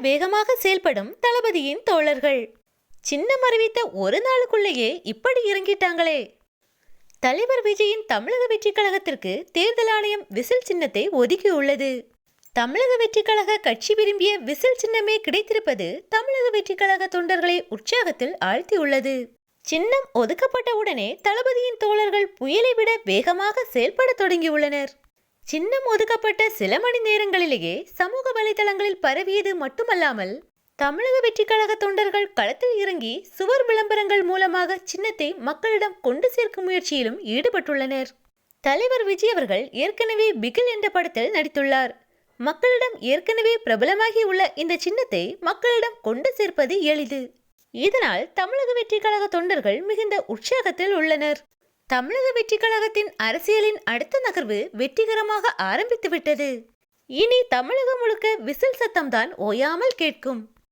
வேகமாக செயல்படும் தளபதியின் தோழர்கள். சின்னம் அறிவித்த ஒரு நாளுக்குள்ளேயே இப்படி இறங்கிட்டாங்களே. தலைவர் விஜயின் தமிழக வெற்றிக் கழகத்திற்கு தேர்தல் ஆணையம் விசில் சின்னத்தை ஒதுக்கியுள்ளது. தமிழக வெற்றிக் கழக கட்சி விரும்பிய விசில் சின்னமே கிடைத்திருப்பது தமிழக வெற்றிக் கழக தொண்டர்களை உற்சாகத்தில் ஆழ்த்தியுள்ளது. சின்னம் ஒதுக்கப்பட்ட உடனே தளபதியின் தோழர்கள் புயலை விட வேகமாக செயல்பட தொடங்கியுள்ளனர். சின்னம் ஒதுக்கப்பட்ட சில மணி நேரங்களிலேயே சமூக வலைதளங்களில் பரவியது மட்டுமல்லாமல் தமிழக வெற்றிக் கழக தொண்டர்கள் களத்தில் இறங்கி சுவர் விளம்பரங்கள் மூலமாக சின்னத்தை மக்களிடம் கொண்டு சேர்க்கும் முயற்சியிலும் ஈடுபட்டுள்ளனர். தலைவர் விஜய் அவர்கள் ஏற்கனவே பிகில் என்ற படத்தில் நடித்துள்ளார். மக்களிடம் ஏற்கனவே பிரபலமாகி உள்ள இந்த சின்னத்தை மக்களிடம் கொண்டு சேர்ப்பது எளிது. இதனால் தமிழக வெற்றி கழக தொண்டர்கள் மிகுந்த உற்சாகத்தில் உள்ளனர். தமிழக வெற்றி கழகத்தின் அரசியலின் அடுத்த நகர்வு வெற்றிகரமாக ஆரம்பித்துவிட்டது. இனி தமிழகம் முழுக்க விசில் சத்தம்தான் ஓயாமல் கேட்கும்.